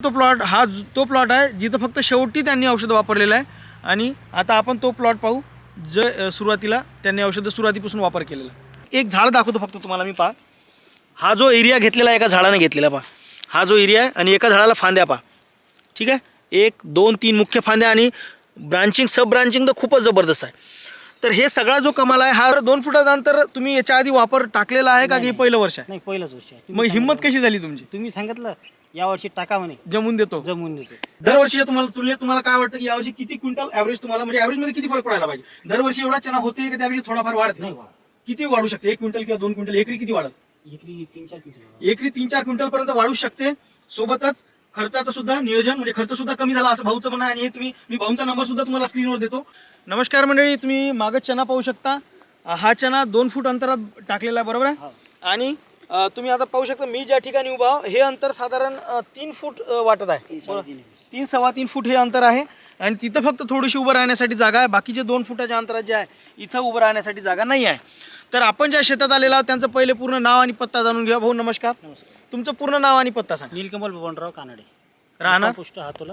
तो प्लॉट हा तो प्लॉट आहे जिथं फक्त शेवटी त्यांनी औषध वापरलेलं आहे. आणि आता आपण तो प्लॉट पाहू ज सुरुवातीला त्यांनी औषधं सुरुवातीपासून वापर केलेला. आहे. एक झाड दाखवतो फक्त तुम्हाला मी पहा. हा जो एरिया घेतलेला आहे एका झाडाने घेतलेला पहा. हा जो एरिया आहे आणि एका झाडाला फांद्या पहा. ठीक आहे? एक दोन तीन मुख्य फांद्या आणि ब्रांचिंग सब ब्रांचिंग तर खूपच जबरदस्त आहे. तर हे सगळा जो कमाल आहे हा दोन फुटाचा अंतर तुम्ही याच्या आधी वापर टाकलेला आहे का की पहिलं वर्ष आहे? नाही पहिलंच वर्ष आहे. मग हिंमत कशी झाली तुमची? तुम्ही सांगितलं यावर्षी टाका म्हणे. जमून देतो. जमून देतो. दरवर्षी तुम्हाला तुलनेत तुम्हाला काय वाटतं की यावर्षी किती क्विंटल ऍव्हरेज तुम्हाला म्हणजे ऍव्हरेजमध्ये किती फरक पडायला पाहिजे? दरवर्षी एवढा चना होते का त्यापेक्षा थोडाफार वाढते नाही. किती वाढू शकते? एक क्विंटल किंवा दोन क्विंटल? एकरी किती वाढत एकरी तीन चार क्विंटल एकरी तीन चार क्विंटल पर्यंत वाढू शकते. सोबतच खर्चाचं सुद्धा नियोजन म्हणजे खर्च सुद्धा कमी झाला असं भाऊचं म्हणणं आहे आणि हे तुम्ही मी भाऊंचा नंबर सुद्धा तुम्हाला स्क्रीनवर देतो. नमस्कार मंडळी तुम्ही मागं चना पाहू शकता. हा चना दोन फूट अंतरात टाकलेला आहे बरोबर आहे? हो. आणि तुम्ही आता पाहू शकता मी ज्या ठिकाणी उभा आहे, हे अंतर साधारण तीन फूट वाटत आहे. तीन आहे. सव्वा तीन फूट हे अंतर आहे. आणि तिथं फक्त थोडीशी उभं राहण्यासाठी जागा आहे. बाकीचे दोन फुटाच्या अंतरात जे आहे इथं उभं राहण्यासाठी जागा नाही आहे. तर आपण ज्या शेतात आलेलो आहोत त्यांचं पहिले पूर्ण नाव आणि पत्ता जाणून घ्या भाऊ नमस्कार. तुमचं पूर्ण नाव आणि पत्ता सांगा. नीलकमल बबनराव कानडे. राहणार? पोस्ट हातोला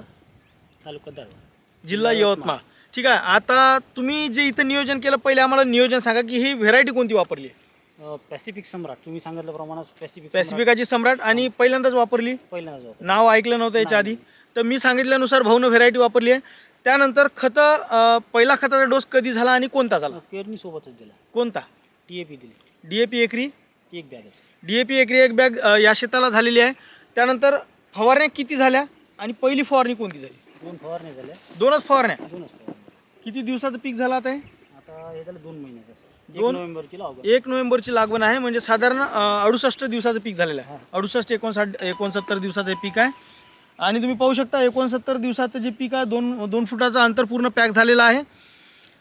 तालुका दारवा जिल्हा यवतमाळ. ठीक आहे. आता तुम्ही जे इथं नियोजन केलं पहिले आम्हाला नियोजन सांगा की ही व्हेरायटी कोणती वापरली पॅसिफिक सम्राट. तुम्ही सांगितल्याप्रमाणे पॅसिफिक पॅसिफिकाची सम्राट. आणि पहिल्यांदाच वापरली. पहिल्यांदा जाऊ नाव ऐकलं नव्हतं याच्या आधी. तर मी सांगितल्यानुसार भाऊनं व्हेरायटी वापरली आहे. त्यानंतर खतं अं, पहिला खताचा डोस कधी झाला आणि कोणता झाला? पेरणी सोबतच दिला. कोणता? टी ए पी दिली. डीएपी एकरी. एक बॅगच डीएपी एकरी एक बॅग अ, या शेताला झालेली आहे. त्यानंतर फवारण्या किती झाल्या आणि पहिली फवारणी कोणती झाली? दोन फवारण्या झाल्या. दोनच फवारण्या. दोनच किती दिवसाचं पीक झालं आता हे? आता हे झालं दोन महिन्याचं. दोन- नोव्हेंबरची एक नोव्हेंबरची लागवण आहे म्हणजे साधारण अडुसष्ट दिवसाचं पीक झालेलं आहे. अडुसष्ट एकोणसाठ एकोणसत्तर दिवसाचं पीक आहे. आणि तुम्ही पाहू शकता एकोणसत्तर दिवसाचं जे पीक आहे दोन दोन फुटाचं अंतर पूर्ण पॅक झालेलं आहे.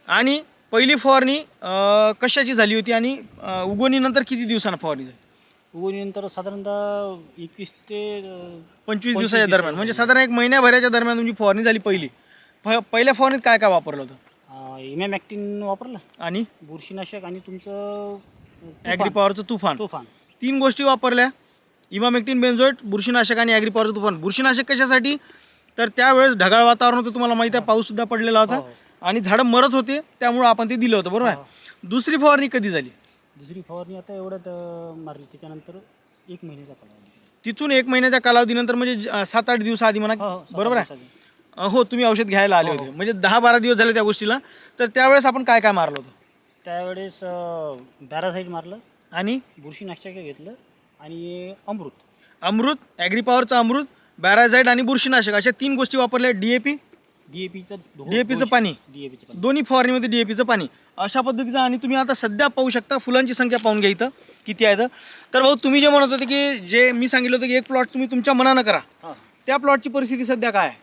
आणि पहिली फवारणी कशाची झाली होती आणि उगवणीनंतर किती दिवसानं फवारणी झाली? उगवणीनंतर साधारणतः एकवीस ते पंचवीस दिवसाच्या दरम्यान. म्हणजे साधारण एक महिन्याभराच्या दरम्यान तुमची फवारणी झाली पहिली. फ पहिल्या फवारणीत काय काय वापरलं होतं? इमॅमॅक्टिन वापरलं? आणि? बुरशीनाशक आणि तुमचं तुफान. ॲग्री पॉवरचं तुफान. तुफान. तीन गोष्टी वापरल्या. इमामेक्टिन बेन्झोएट बुरशीनाशक आणि ॲग्री पॉवरचं तुफान. बुरशीनाशक कशासाठी? तर त्यावेळेस ढगाळ वातावरण होतं तुम्हाला माहिती आहे पाऊससुद्धा पडलेला होता. हो. आणि झाडं मरत होते त्यामुळं आपण ते दिलं होतं बरोबर आहे? दुसरी फवारणी कधी झाली? दुसरी फवारणी आता एवढ्यात अं, मारली. त्याच्यानंतर एक महिन्याचा कालावधी तिथून एक महिन्याच्या कालावधीनंतर म्हणजे सात आठ दिवस आधी म्हणा हो, हो, सात बरोबर आहे. हो तुम्ही औषध घ्यायला आले होते. म्हणजे दहा बारा दिवस झाले त्या गोष्टीला. तर त्यावेळेस आपण काय काय मारलं होतं? त्यावेळेस पॅरासाईट मारलं. आणि? बुरशीनाशक घेतलं. आणि अमृत. अमृत ॲग्री पॉवरचं अमृत बॅराझाईड आणि बुरशीनाशक अशा तीन गोष्टी वापरल्या. डीएपी डीएपीचं डीएपीचं पाणी. डीएपीचं पाणी. दोन्ही फवारणीमध्ये डीएपीचं पाणी. अशा पद्धतीचं आणि तुम्ही आता सध्या पाहू शकता फुलांची संख्या पाहून घ्या इथं. किती आहे तर भाऊ तुम्ही जे म्हणत होते की जे मी सांगितलं होतं की एक प्लॉट तुम्ही तुमच्या मनानं करा. हां. त्या प्लॉटची परिस्थिती सध्या काय आहे?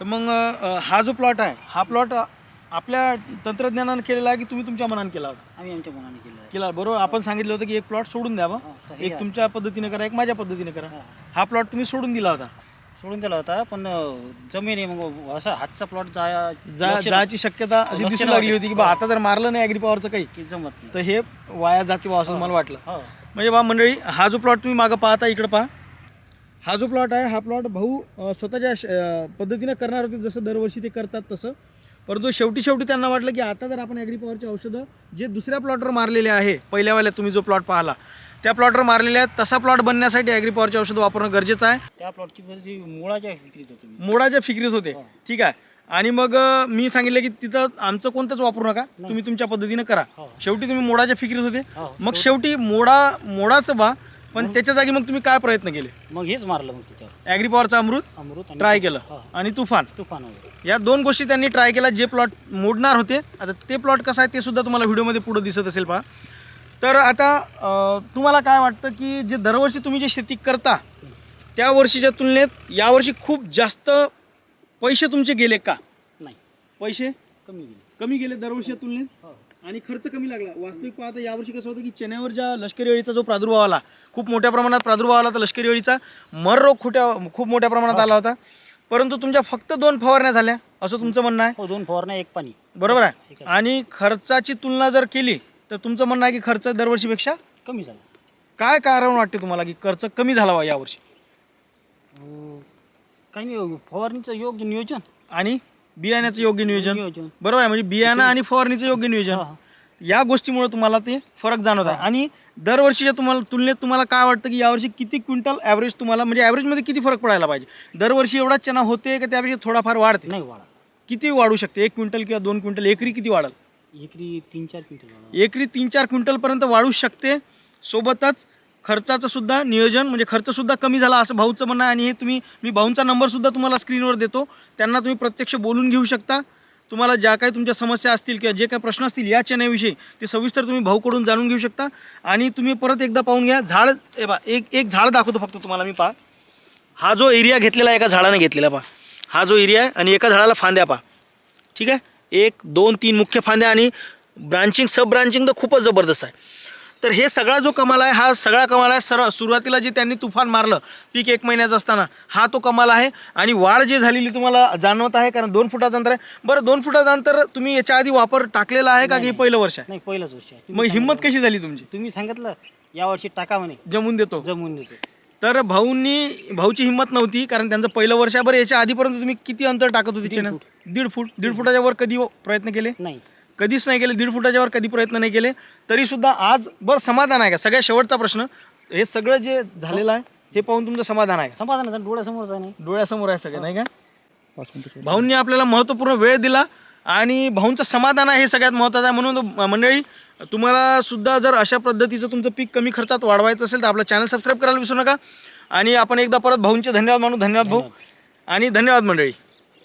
तर मग अं, हा जो प्लॉट आहे हा प्लॉट आपल्या तंत्रज्ञानानं केलेला आहे की तुम्ही तुमच्या मनानं केला होता? आम्ही आमच्या मनाने केलं आहे. केला. बरोबर. आपण सांगितलं होतं की एक प्लॉट सोडून द्यावा हां, तर हे एक आहे. तुमच्या पद्धतीने करा एक माझ्या पद्धतीने करा. हां. हा प्लॉट तुम्ही सोडून दिला होता. सोडून दिला होता पण अं, जमीन आहे मग असा हातचा प्लॉट जाया जा लक्ष- जायची शक्यता अशी दिसू लागली होती की बा आता जर मारलं नाही ॲग्री पॉवरचं काही की जमत नाही. तर हे वाया जाते बा असं मला वाटलं. हो. म्हणजे बा मंडळी हा जो प्लॉट तुम्ही मागं पाहता इकडं पहा. हा जो प्लॉट आहे हा प्लॉट भाऊ स्वतःच्या पद्धतीनं करणार होते जसं दरवर्षी ते करतात तसं. परंतु शेवटी शेवटी त्यांना वाटलं की आता जर आपण ॲग्री पॉवरचे औषधं जे दुसऱ्या प्लॉटवर मारलेले आहे पहिल्या वेळेला तुम्ही जो प्लॉट पाहिला त्या प्लॉटवर मारलेले आहेत तसा प्लॉट बनण्यासाठी ॲग्री पॉवरचे औषधं वापरणं गरजेचं आहे. त्या प्लॉटची मुळाच्या विक्रीत होती. मी मोडाच्या फिक्रीत होते ठीक आहे. आणि मग मी सांगितलं की तिथं आमचं कोणतंच वापरू नका तुम्ही तुमच्या पद्धतीनं करा. हो. शेवटी तुम्ही मोडाच्या फिक्रीत होते. हो. मग शेवटी मोडा मोडाचं बा पण त्याच्या जागी मग तुम्ही काय प्रयत्न केले? मग हेच मारलं मग तिथं. ॲग्री पॉवरचं अमृत अमृत आणि ट्राय केलं हो. आणि तुफान. तुफान वगैरे. या दोन गोष्टी त्यांनी ट्राय केला जे प्लॉट मोडणार होते. आता ते प्लॉट कसं आहे ते सुद्धा तुम्हाला व्हिडिओमध्ये पुढं दिसत असेल पहा. तर आता अं, तुम्हाला काय वाटतं की जे दरवर्षी तुम्ही जे शेती करता त्या वर्षीच्या तुलनेत यावर्षी खूप जास्त पैसे तुमचे गेले का? नाही. पैसे? कमी गेली. कमी गेले दरवर्षीच्या तुलनेत? हो. आणि खर्च कमी लागला. वास्तविक पाहता यावर्षी कसं होतं की चेन्यावर ज्या लष्करी अळीचा जो प्रादुर्भाव आला खूप मोठ्या प्रमाणात प्रादुर्भाव आला तर लष्करी अळीचा. मर रोग खोट्या खूप मोठ्या प्रमाणात आला होता. परंतु तुमच्या फक्त दोन फवारण्या झाल्या असं तुमचं म्हणणं आहे? हो दोन फवारण्या एक पाणी. बरोबर आहे. आणि खर्चाची तुलना जर केली तर तुमचं म्हणणं आहे की खर्च दरवर्षीपेक्षा कमी झाला. काय कारण वाटते तुम्हाला की खर्च कमी झाला यावर्षी? काही नाही फवारणीचं योग्य नियोजन. आणि? बियाण्याचं योग्य नियोजन. बरोबर आहे म्हणजे बियाणं आणि फवारणीचं योग्य नियोजन. या गोष्टीमुळे तुम्हाला ते फरक जाणवत आहे. आणि दरवर्षीच्या तुम्हाला तुलनेत तुम्हाला काय वाटतं की यावर्षी किती क्विंटल ॲव्हरेज तुम्हाला म्हणजे ॲव्हरेजमध्ये किती फरक पडायला पाहिजे? दरवर्षी एवढाच चना होते का त्यापेक्षा थोडाफार वाढते नाही वाढा किती वाढू शकते? एक क्विंटल किंवा दोन क्विंटल? एकरी किती वाढेल? एकरी तीन चार क्विंटल एकरी तीन चार क्विंटलपर्यंत वाढू शकते. सोबतच खर्चाचं सुद्धा नियोजन म्हणजे खर्चसुद्धा कमी झाला असं भाऊचं म्हणणं आहे आणि हे तुम्ही मी भाऊंचा नंबरसुद्धा तुम्हाला स्क्रीनवर देतो. त्यांना तुम्ही प्रत्यक्ष बोलून घेऊ शकता. तुम्हाला ज्या काही तुमच्या समस्या असतील किंवा जे काही प्रश्न असतील या चेन्नईविषयी ते सविस्तर तुम्ही भाऊकडून जाणून घेऊ शकता. आणि तुम्ही परत एकदा पाहून घ्या झाड ए बा एक एक झाड दाखवतो फक्त तुम्हाला मी पहा. हा जो एरिया घेतलेला आहे एका झाडाने घेतलेला पहा. हा जो एरिया आहे आणि एका झाडाला फांद्या पहा. ठीक आहे? एक दोन तीन मुख्य फांद्या आणि ब्रांचिंग सब ब्रांचिंग तर खूपच जबरदस्त आहे. तर हे सगळा जो कमाल आहे हा सगळा कमाल आहे. सर सुरुवातीला जे त्यांनी तुफान मारलं पीक एक महिन्याचं असताना हा तो कमाल आहे. आणि वाढ जी झालेली तुम्हाला जाणवत आहे कारण दोन फुटाचं अंतर आहे. बरं दोन फुटाचं अंतर तुम्ही याच्या आधी वापर टाकलेला आहे का की हे पहिलं वर्ष आहे? नाही पहिलाच वर्ष आहे. मग हिंमत कशी झाली तुमची? तुम्ही सांगितलं यावर्षी टाका म्हणे. जमून देतो. जमवून देतो. तर भाऊंनी भाऊची हिंमत नव्हती कारण त्यांचं पहिलं वर्ष आहे. बरं याच्या आधीपर्यंत तुम्ही किती अंतर टाकत होती चॅनल दीड फूट. दीड फुटाच्या वर कधी प्रयत्न केले? नाही. कधीच नाही केले दीड फुटाच्या वर कधी प्रयत्न नाही केले तरी सुद्धा आज बरं समाधान आहे का? सगळ्यात शेवटचा प्रश्न हे सगळं जे झालेलं आहे हे पाहून तुमचं समाधान आहे का? समाधान डोळ्यासमोरच आहे नाही. डोळ्यासमोर आहे सगळं नाही का? भाऊंनी आपल्याला महत्त्वपूर्ण वेळ दिला आणि भाऊंचं समाधान आहे हे सगळ्यात महत्त्वाचं आहे. म्हणून तो- मंडळी तुम्हाला सुद्धा जर अशा पद्धतीचं तुमचं पीक कमी खर्चात वाढवायचं असेल तर आपला चॅनल सबस्क्राईब करायला विसरू नका. आणि आपण एकदा परत भाऊंचे धन्यवाद मानू. धन्यवाद भाऊ. आणि धन्यवाद मंडळी.